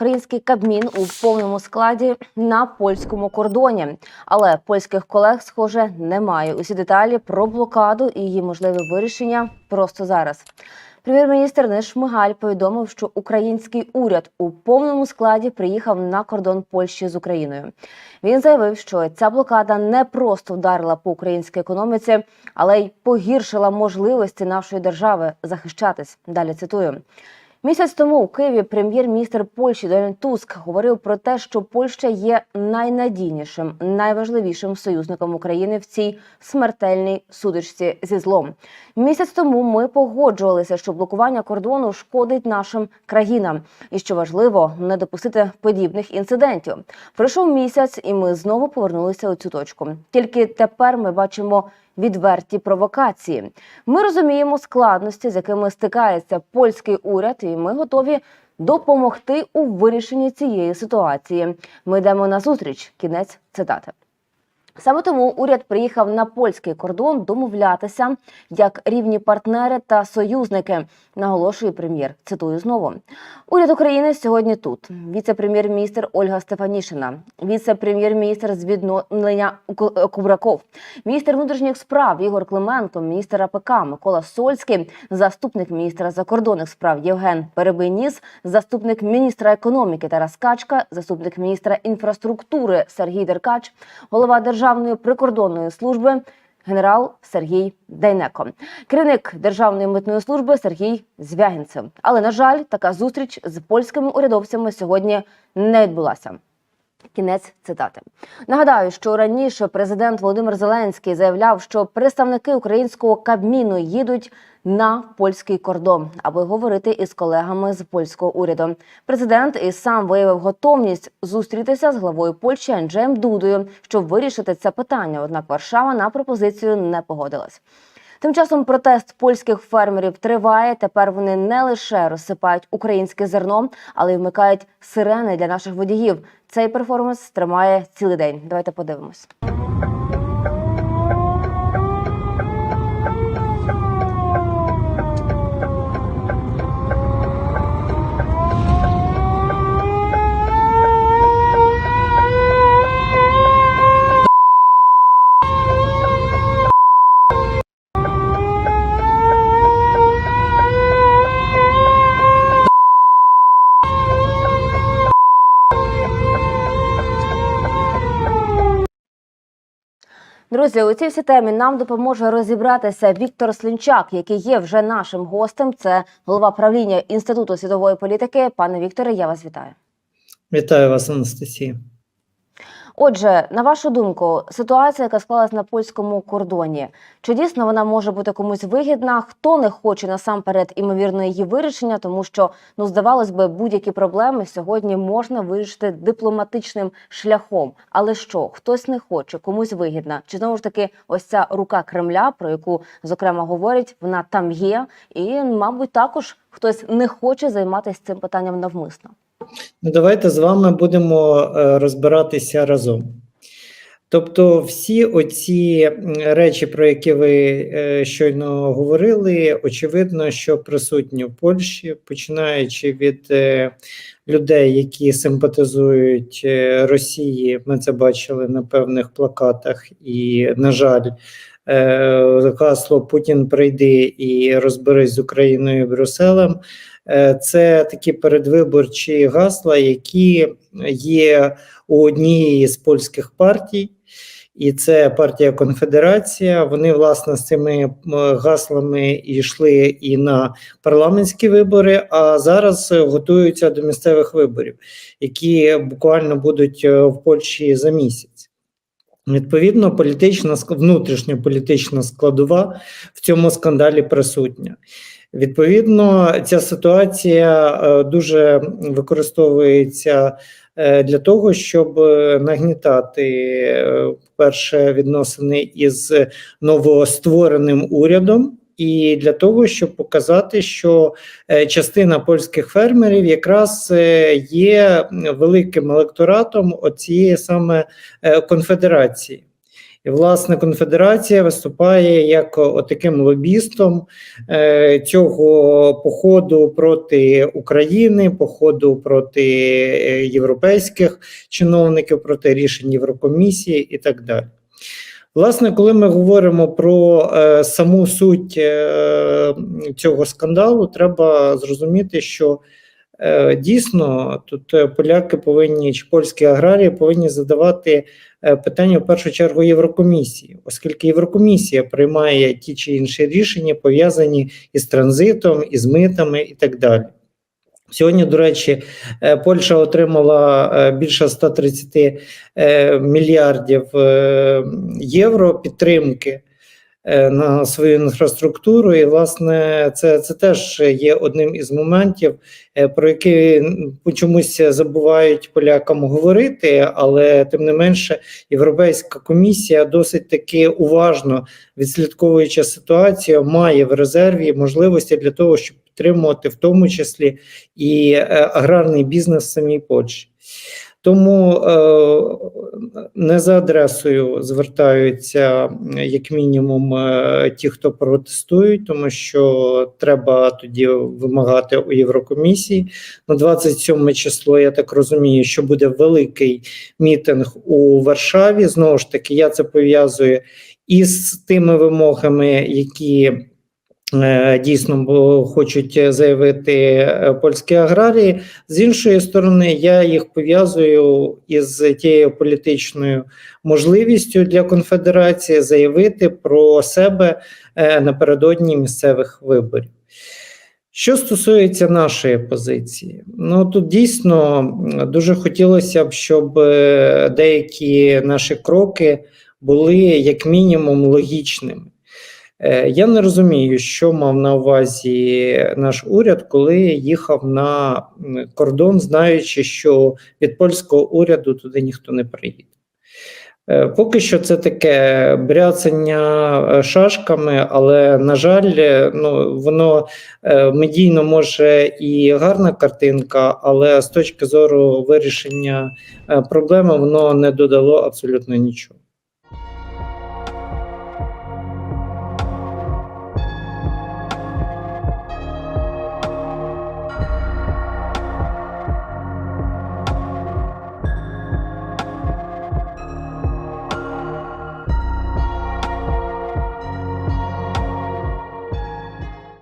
Український кабмін у повному складі на польському кордоні, але польських колег, схоже, немає. Усі деталі про блокаду і її можливе вирішення просто зараз. Прем'єр-міністр Денис Шмигаль повідомив, що український уряд у повному складі приїхав на кордон Польщі з Україною. Він заявив, що ця блокада не просто вдарила по українській економіці, але й погіршила можливості нашої держави захищатись. Далі цитую. Місяць тому у Києві прем'єр-міністр Польщі Дональд Туск говорив про те, що Польща є найнадійнішим, найважливішим союзником України в цій смертельній судочці зі злом. Місяць тому ми погоджувалися, що блокування кордону шкодить нашим країнам, і що важливо не допустити подібних інцидентів. Пройшов місяць, і ми знову повернулися у цю точку. Тільки тепер ми бачимо відверті провокації. Ми розуміємо складності, з якими стикається польський уряд, і ми готові допомогти у вирішенні цієї ситуації. Ми йдемо на зустріч. Кінець цитати. Саме тому уряд приїхав на польський кордон домовлятися як рівні партнери та союзники, наголошує прем'єр. Цитую знову. Уряд України сьогодні тут. Віце-прем'єр-міністр Ольга Стефанішина, віце-прем'єр-міністр з відновлення Кубраков, міністр внутрішніх справ Ігор Клименко, міністр АПК Микола Сольський, заступник міністра закордонних справ Євген Перебийніс, заступник міністра економіки Тарас Качка, заступник міністра інфраструктури Сергій Деркач, голова Державної прикордонної служби. Генерал Сергій Дайнеко, керівник Державної митної служби Сергій Звягінцев. Але на жаль, така зустріч з польськими урядовцями сьогодні не відбулася. Кінець цитати. Нагадаю, що раніше президент Володимир Зеленський заявляв, що представники українського кабміну їдуть на польський кордон, аби говорити із колегами з польського уряду. Президент і сам виявив готовність зустрітися з главою Польщі Анджеєм Дудою, щоб вирішити це питання. Однак Варшава на пропозицію не погодилась. Тим часом протест польських фермерів триває. Тепер вони не лише розсипають українське зерно, але й вмикають сирени для наших водіїв. Цей перформанс тримає цілий день. Давайте подивимось. Друзі, у цій всі темі нам допоможе розібратися Віктор Слінчак, який є вже нашим гостем. Це голова правління інституту світової політики. Пане Вікторе, я вас вітаю. Вітаю вас, Анастасія. Отже, на вашу думку, ситуація, яка склалась на польському кордоні, чи дійсно вона може бути комусь вигідна? Хто не хоче насамперед імовірно її вирішення, тому що ну здавалось би, будь-які проблеми сьогодні можна вирішити дипломатичним шляхом. Але що хтось не хоче, комусь вигідна? Чи знову ж таки ось ця рука Кремля, про яку зокрема говорять, вона там є, і мабуть також хтось не хоче займатися цим питанням навмисно. Ну, давайте з вами будемо е, розбиратися разом. Тобто, всі оці речі, про які ви е, щойно говорили, очевидно, що присутні в Польщі, починаючи від е, людей, які симпатизують е, Росії, ми це бачили на певних плакатах, і, на жаль, е, гасло Путін прийди і розберись з Україною і Брюсселем. Е, Це такі передвиборчі гасла, які є у однієї з польських партій, і це партія Конфедерація. Вони власне з цими гаслами йшли і на парламентські вибори, а зараз е, готуються до місцевих виборів, які буквально будуть е, в Польщі за місяць. Відповідно, політична внутрішньополітична складова в цьому скандалі присутня. Відповідно, ця ситуація е, дуже використовується для того, щоб е, нагнітати е, перше відносини із новоствореним урядом. І для того, щоб показати, що е, частина польських фермерів якраз е, є великим електоратом оцієї саме е, конфедерації. І, власне, конфедерація виступає як таким лобістом е, цього походу проти України, походу проти е, європейських чиновників, проти рішень Єврокомісії і так далі. Власне, коли ми говоримо про е, саму суть е, цього скандалу, треба зрозуміти, що дійсно тут е, поляки повинні чи польські аграрії повинні задавати е, питання в першу чергу Єврокомісії, оскільки Єврокомісія приймає ті чи інші рішення, пов'язані із транзитом, із митами і так далі. Сьогодні, до речі, е, Польща отримала е, більше 130 е, мільярдів е, євро підтримки е, на свою інфраструктуру. І, власне, це, це теж є одним із моментів, е, про які чомусь забувають полякам говорити, але тим не менше, Європейська комісія досить таки уважно відслідковуючи ситуацію, має в резерві можливості для того, щоб підтримувати в тому числі і е, аграрний бізнес в самій Польщі. Тому е, не за адресою звертаються як мінімум е, ті, хто протестують, тому що треба тоді вимагати у Єврокомісії. На 27 число я так розумію, що буде великий мітинг у Варшаві. Знову ж таки, я це пов'язую із тими вимогами, які дійсно бо хочуть заявити е, польські аграрії. З іншої сторони, я їх пов'язую із тією політичною можливістю для конфедерації заявити про себе е, напередодні місцевих виборів. Що стосується нашої позиції, ну тут дійсно дуже хотілося б, щоб е, деякі наші кроки були як мінімум логічними. Е, Я не розумію, що мав на увазі наш уряд, коли їхав на кордон, знаючи, що від польського уряду туди ніхто не приїде. Е, Поки що це таке бряцання е, шашками, але на жаль, ну воно медійно може і гарна картинка, але з точки зору вирішення проблеми воно не додало абсолютно нічого.